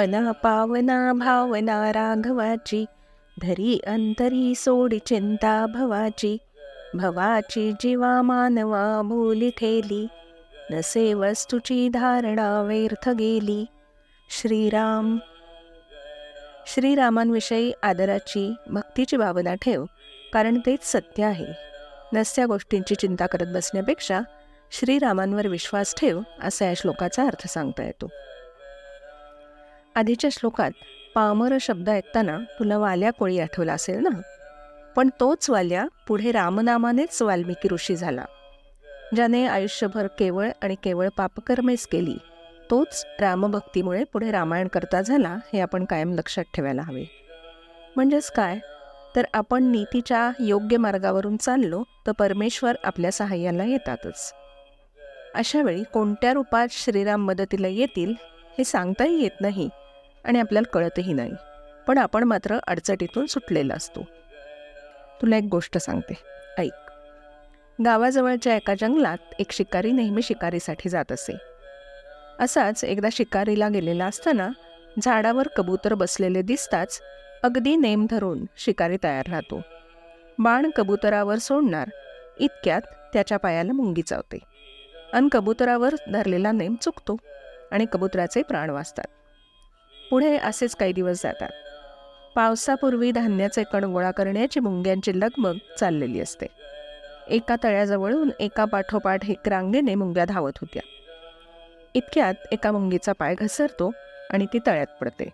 मना पावना भावना राघवाची धरी अंतरी सोडी चिंता भवाची भवाची जीवा मानवा बोली ठेली नसे वस्तूची धारणा व्यर्थ गेली. श्रीराम श्रीरामांविषयी आदराची भक्तीची भावना ठेव कारण तेच सत्य आहे. नसत्या गोष्टींची चिंता करत बसण्यापेक्षा श्रीरामांवर विश्वास ठेव असा या श्लोकाचा अर्थ सांगता येतो. आधीच्या श्लोकात पामर शब्द ऐकताना तुला वाल्या कोळी आठवला असेल ना? पण तोच वाल्या पुढे रामनामानेच वाल्मिकी ऋषी झाला. ज्याने आयुष्यभर केवळ आणि केवळ पापकर्मेच केली तोच रामभक्तीमुळे पुढे रामायण करता झाला हे आपण कायम लक्षात ठेवायला हवे. म्हणजेच काय? तर आपण नीतीच्या योग्य मार्गावरून चाललो तर परमेश्वर आपल्या सहाय्याला येतातच. अशावेळी कोणत्या रूपात श्रीराम मदतीला येतील हे सांगताही येत नाही. आणि आपल्याला कळतही नाही. पण आपण मात्र अडचणीतून सुटलेला असतो. तुला एक गोष्ट सांगते. ऐक. गावाजवळच्या एका जंगलात एक शिकारी नेहमी शिकारीसाठी जात असे. असाच एकदा शिकारीला गेलेला असताना झाडावर कबूतर बसलेले दिसताच अगदी नेम धरून शिकारी तयार राहतो. बाण कबुतरावर सोडणार इतक्यात त्याच्या पायाला मुंगी चावते. अन कबुतरावर धरलेला नेम चुकतो आणि कबुतराचे प्राण वाचतात. पुढे असेच काही दिवस जातात. पावसापूर्वी धान्याचे कण गोळा करण्याची मुंग्यांची लगमग चाललेली असते. एका तळ्याजवळून एका पाठोपाठ एक रांगेने मुंग्या धावत होत्या. इतक्यात एका मुंगीचा पाय घसरतो आणि ती तळ्यात पडते.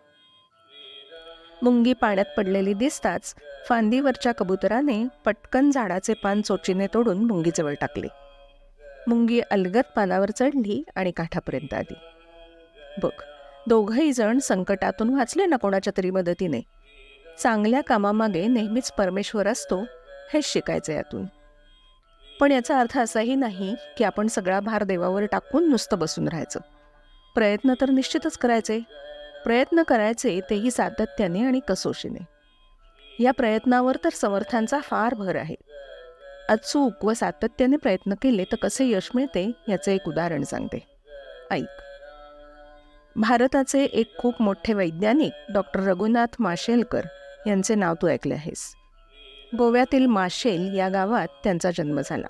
मुंगी पाण्यात पडलेली दिसताच फांदीवरच्या कबुतराने पटकन झाडाचे पान चोचीने तोडून मुंगीजवळ टाकले. मुंगी अलगत पानावर चढली आणि काठापर्यंत आली. बघ दोघंही जण संकटातून वाचले ना कोणाच्या तरी मदतीने. चांगल्या कामामागे नेहमीच परमेश्वर असतो हेच शिकायचं यातून. पण याचा अर्थ असाही नाही की आपण सगळा भार देवावर टाकून नुसतं बसून राहायचं. प्रयत्न तर निश्चितच करायचे. प्रयत्न करायचे तेही सातत्याने आणि कसोशीने. या प्रयत्नावर तर समर्थांचा फार भर आहे. अचूक व सातत्याने प्रयत्न केले तर कसे यश मिळते याचे एक उदाहरण सांगते. ऐक. भारताचे एक खूप मोठे वैज्ञानिक डॉक्टर रघुनाथ माशेलकर यांचे नाव तू ऐकले आहेस. गोव्यातील माशेल या गावात त्यांचा जन्म झाला.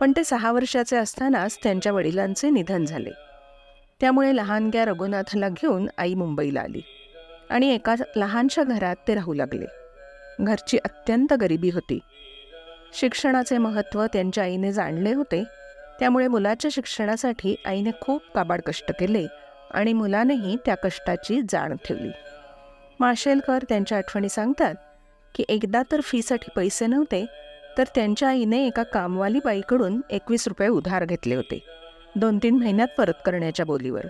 पण ते सहा वर्षाचे असतानाच त्यांच्या वडिलांचे निधन झाले. त्यामुळे लहानग्या रघुनाथला घेऊन आई मुंबईला आली आणि एका लहानशा घरात ते राहू लागले. घरची अत्यंत गरिबी होती. शिक्षणाचे महत्त्व त्यांच्या आईने जाणले होते. त्यामुळे मुलाच्या शिक्षणासाठी आईने खूप काबाड कष्ट केले आणि मुलानेही त्या कष्टाची जाण ठेवली. माशेलकर त्यांच्या आठवणी सांगतात की एकदा तर फीसाठी पैसे नव्हते तर त्यांच्या आईने एका कामवाली बाईकडून एकवीस रुपये उधार घेतले होते. दोन तीन महिन्यात परत करण्याच्या बोलीवर.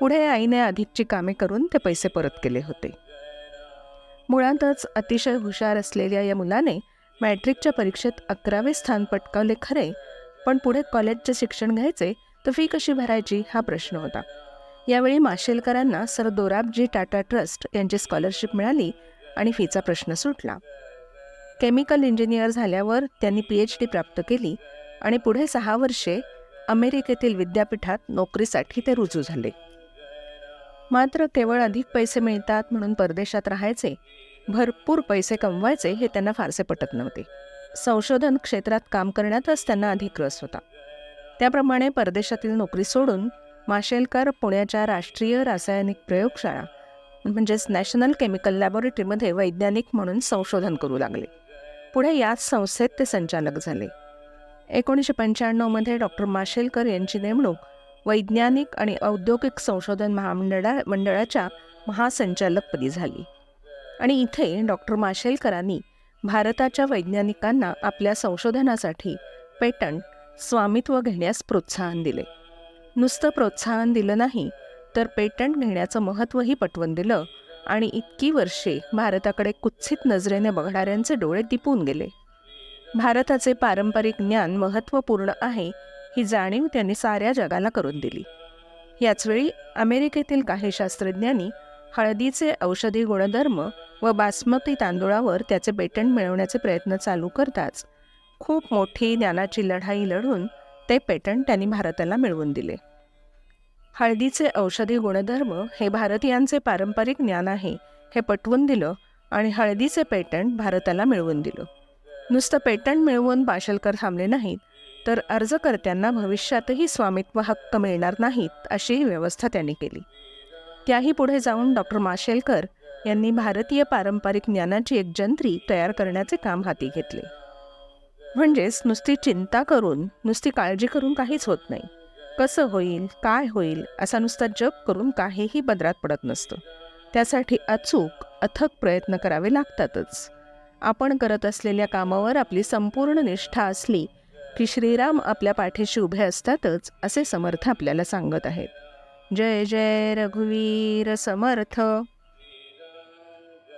पुढे आईने अधिकची कामे करून ते पैसे परत केले होते. मुळातच अतिशय हुशार असलेल्या या मुलाने मॅट्रिकच्या परीक्षेत अकरावे स्थान पटकावले खरे पण पुढे कॉलेजचे शिक्षण घ्यायचे तर फी कशी भरायची हा प्रश्न होता. यावेळी माशेलकरांना सर दोराबजी टाटा ट्रस्ट यांची स्कॉलरशिप मिळाली आणि फीचा प्रश्न सुटला. केमिकल इंजिनियर झाल्यावर त्यांनी पी एच डी प्राप्त केली आणि पुढे सहा वर्षे अमेरिकेतील विद्यापीठात नोकरीसाठी ते रुजू झाले. मात्र केवळ अधिक पैसे मिळतात म्हणून परदेशात राहायचे भरपूर पैसे कमवायचे हे त्यांना फारसे पटत नव्हते. संशोधन क्षेत्रात काम करण्यातच त्यांना अधिक रस होता. त्याप्रमाणे परदेशातील नोकरी सोडून माशेलकर पुण्याच्या राष्ट्रीय रासायनिक प्रयोगशाळा म्हणजेच नॅशनल केमिकल लॅबोरेटरीमध्ये वैज्ञानिक म्हणून संशोधन करू लागले. पुढे याच संस्थेत ते संचालक झाले. एकोणीसशे पंच्याण्णवमध्ये डॉक्टर माशेलकर यांची नेमणूक वैज्ञानिक आणि औद्योगिक संशोधन महामंडळा मंडळाच्या महासंचालकपदी झाली. आणि इथे डॉक्टर माशेलकरांनी भारताच्या वैज्ञानिकांना आपल्या संशोधनासाठी पेटंट स्वामित्व घेण्यास प्रोत्साहन दिले. नुसतं प्रोत्साहन दिलं नाही तर पेटंट घेण्याचं महत्त्वही पटवून दिलं आणि इतकी वर्षे भारताकडे कुत्सित नजरेने बघणाऱ्यांचे डोळे दिपून गेले. भारताचे पारंपरिक ज्ञान महत्त्वपूर्ण आहे ही जाणीव त्यांनी साऱ्या जगाला करून दिली. याचवेळी अमेरिकेतील काही शास्त्रज्ञांनी हळदीचे औषधी गुणधर्म व बासमती तांदूळावर त्याचे पेटंट मिळवण्याचे प्रयत्न चालू करताच खूप मोठी ज्ञानाची लढाई लढून ते पेटंट त्यांनी भारताला मिळवून दिले. हळदीचे औषधी गुणधर्म हे भारतीयांचे पारंपरिक ज्ञान आहे हे पटवून दिलं आणि हळदीचे पेटंट भारताला मिळवून दिलं. नुसतं पेटंट मिळवून पाशलकर थांबले नाहीत तर अर्जकर्त्यांना भविष्यातही स्वामित्व हक्क मिळणार नाहीत अशीही व्यवस्था त्यांनी केली. त्याही पुढे जाऊन डॉक्टर माशेलकर यांनी भारतीय पारंपरिक ज्ञानाची एक जंत्री तयार करण्याचे काम हाती घेतले. म्हणजेच नुसती चिंता करून नुसती काळजी करून काहीच होत नाही. कसं होईल काय होईल असा नुसता जप करून काहीही बदरात पडत नसतं. त्यासाठी अचूक अथक प्रयत्न करावे लागतातच. आपण करत असलेल्या कामावर आपली संपूर्ण निष्ठा असली की श्रीराम आपल्या पाठीशी उभे असतातच असे समर्थ आपल्याला सांगत आहेत. जय जय रघुवीर समर्थ.